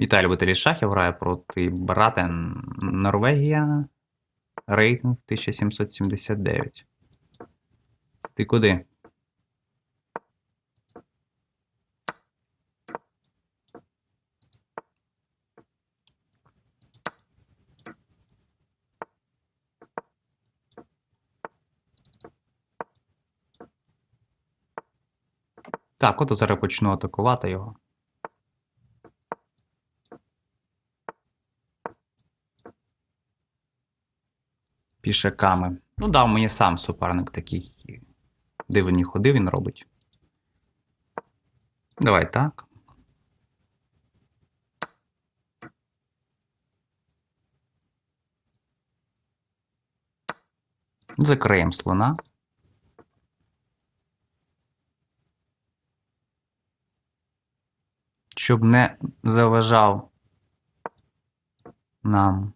Віталій любителі шахів грає проти Братен Норвегія. Рейтинг 1779. Ти куди? Так, от зараз почну атакувати його. Пішаками. Ну, дав мені сам суперник такий. Дивні ходи він робить. Давай так. Закриємо слона. Щоб не заважав нам.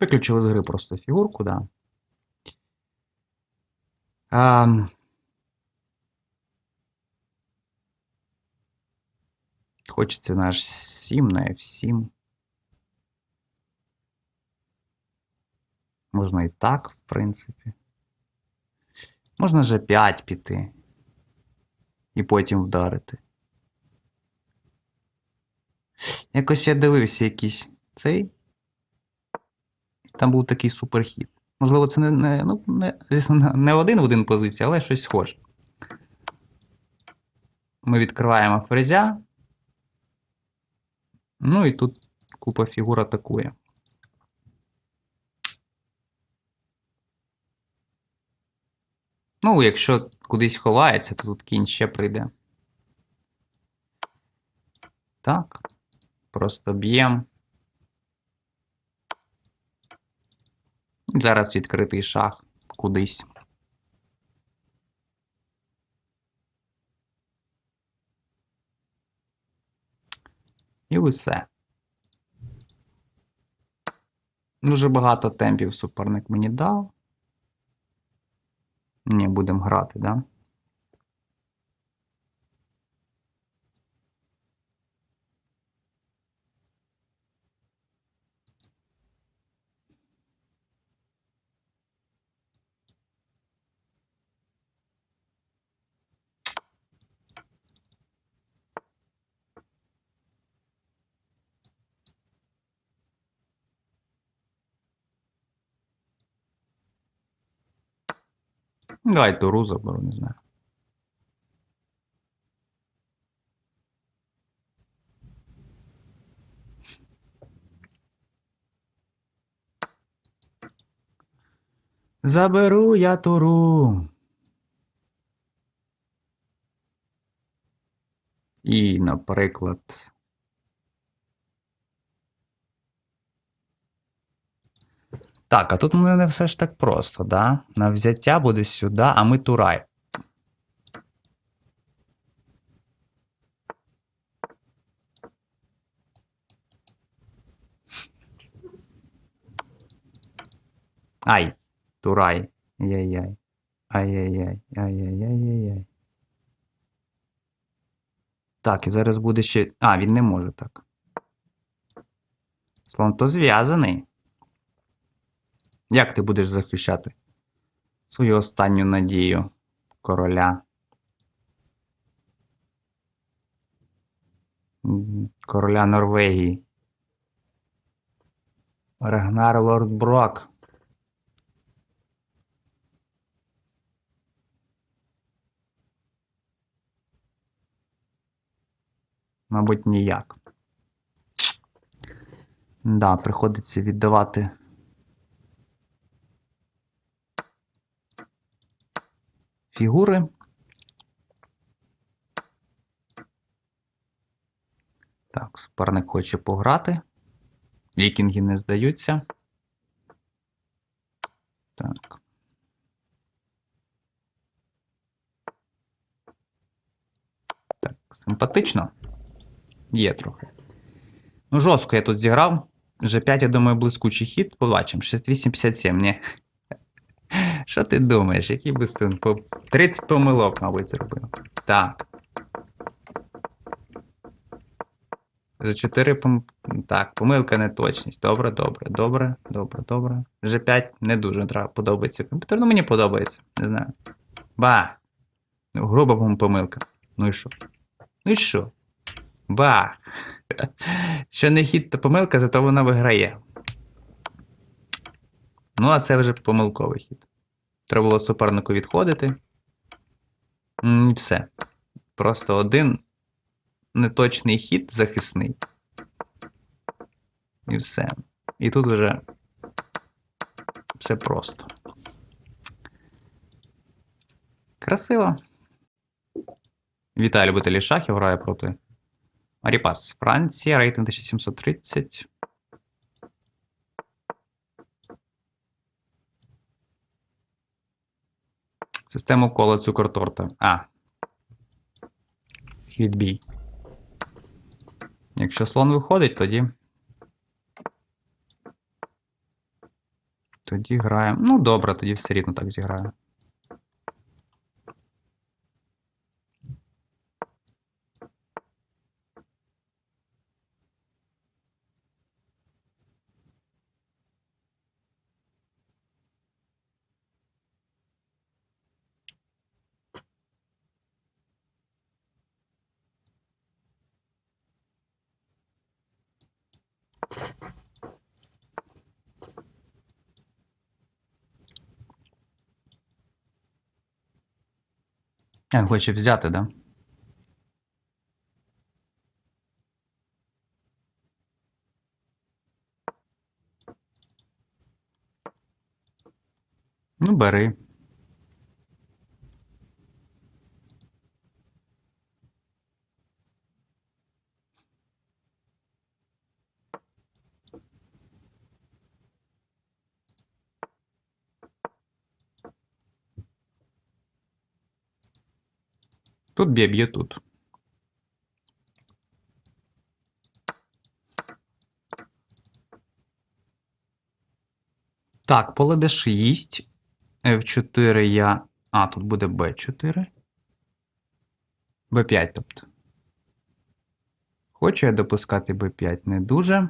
Виключили з гри просто фігурку, да. А, хочеться наш 7 на F7. Можна і так, в принципі. Можна же 5 піти. І потім вдарити. Якось я дивився якийсь цей. Там був такий суперхід. Можливо, це не, не, ну, не, звісно, не один в один позиція, але щось схоже. Ми відкриваємо фрезя. Ну і тут купа фігур атакує. Ну, якщо кудись ховається, то тут кінь ще прийде. Так. Просто б'ємо. Зараз відкритий шах кудись. І усе. Дуже багато темпів суперник мені дав. Ні, будемо грати, да? Давай туру заберу, не знаю. Заберу я туру. І, наприклад. Так, а тут мене все ж так просто, да? На взяття буде сюди, а ми турай. Ай, турай. Яй-яй. Ай-яй-яй. Ай-яй-яй-яй-яй. Так, і зараз буде ще. А, він не може так. Слон то зв'язаний. Як ти будеш захищати свою останню надію короля? Короля Норвегії. Рагнар Лорд Брок. Мабуть, ніяк. Да, приходиться віддавати. Фігури. Так, суперник хоче пограти. Вікінги не здаються. Так. Так, симпатично. Є трохи. Ну, жорстко я тут зіграв. G5, я думаю, блискучий хід. Побачимо. 68-57, ні. Що ти думаєш? Який би стин по 30 помилок, мабуть, зробив. Так. За 4 пом... Так, помилка неточність. Добре, добре, добре, добре, добре. Вже 5 не дуже подобається комп'ютер. Ну, мені подобається. Не знаю. Ба. Груба пом- помилка. Ну і що? Ну і що? Ба. Що не хід, то помилка, зато вона виграє. Ну, а це вже помилковий хід. Треба було супернику відходити. І все. Просто один неточний хід захисний. І все. І тут вже все просто. Красиво. Віталій любителі шахів грає проти Маріпас. Франція, рейтинг 1730. Систему кола цукор-торта. А. Відбій. Якщо слон виходить, тоді. Тоді граємо. Ну, добре, тоді все рівно так Він хоче взяти, да? Ну, бери. Тут б'є, б'є тут. Так, поле d6. F4 я. А, тут буде B4. B5, тобто. Хочу я допускати B5 не дуже.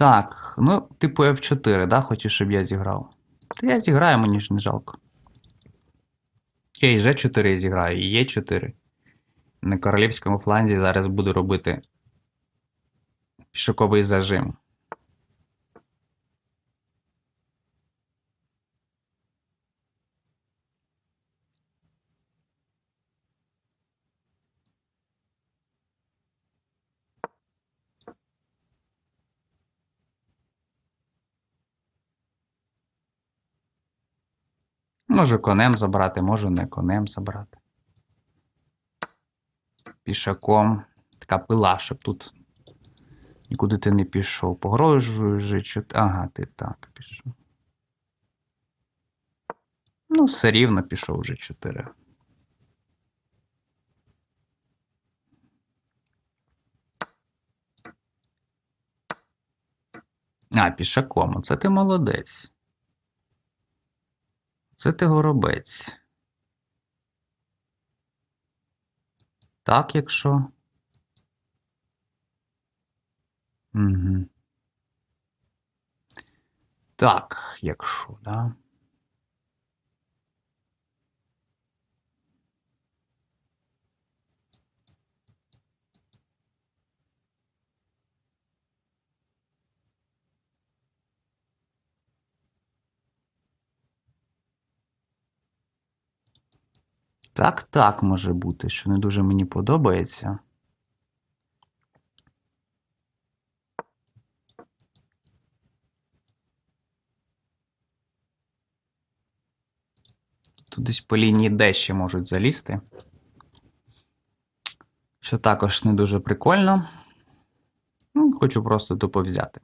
Так, ну, типу F4, да, хочеш, щоб я зіграв. То я зіграю, мені ж не жалко. Окей, G4 зіграю, і Е4. На королівському фланзі зараз буду робити пішоковий зажим. Можу конем забрати, можу не конем забрати. Пішаком. Така пила, щоб тут нікуди ти не пішов. Погрожуєш що. Ага, ти так пішов. Ну, все рівно пішов вже 4. А, пішаком. Оце ти молодець. Це ти горобець. Так, якщо. Угу. Так, якщо, да. Так, так може бути, що не дуже мені подобається. Тут десь по лінії Д ще можуть залізти. Що також не дуже прикольно. Ну, Хочу просто тупо взяти.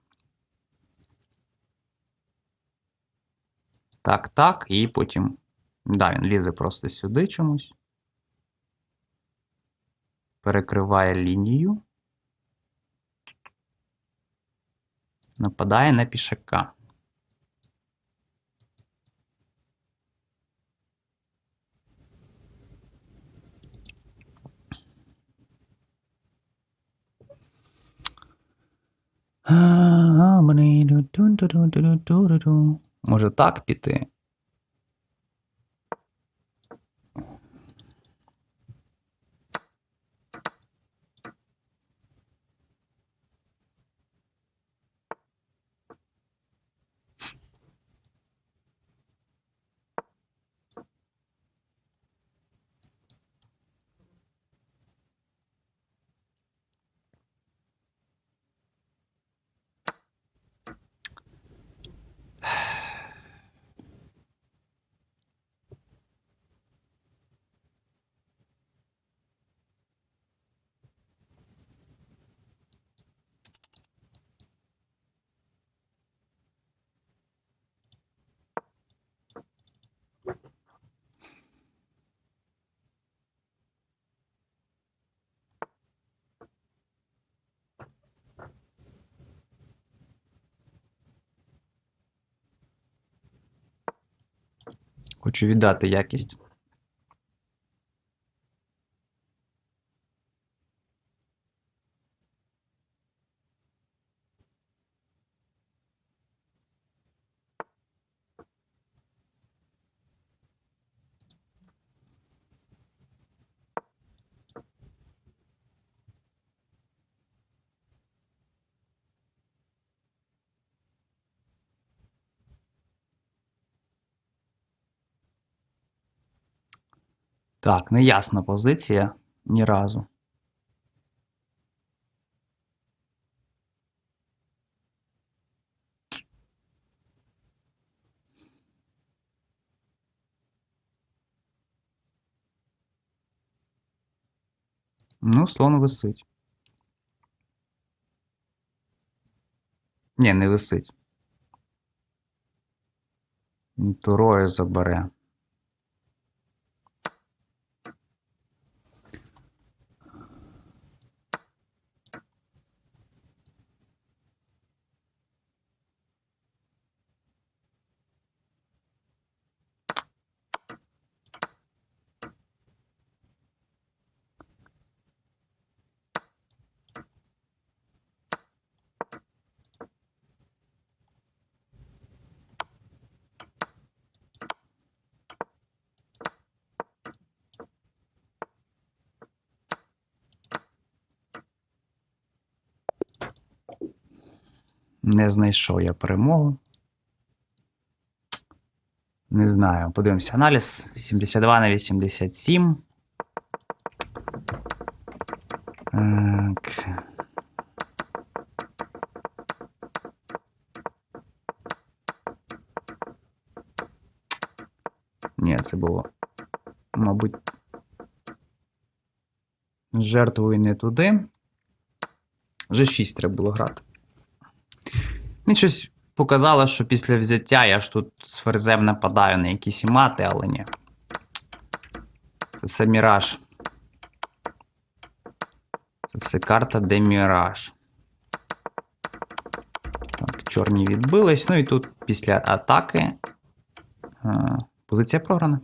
Так, так, і потім. Да, він лізе просто сюди чомусь. Перекриває лінію. Нападає на пішака. Може так піти? Хочу віддати якість. Так, неясна позиція ні разу. Ну, слон висить. Ні, не висить. Турою забере. Не знайшов я перемогу. Не знаю. Подивимося аналіз. 82 на 87. Так. Ні, це було. Мабуть. Жертвую не туди. Вже 6 треба було грати. Мені щось показало, що після взяття я ж тут з ферзем нападаю на якісь мати, але ні. Це все міраж. Це все карта, де міраж. Так, чорні відбились. Ну і тут після атаки. е, Позиція програна.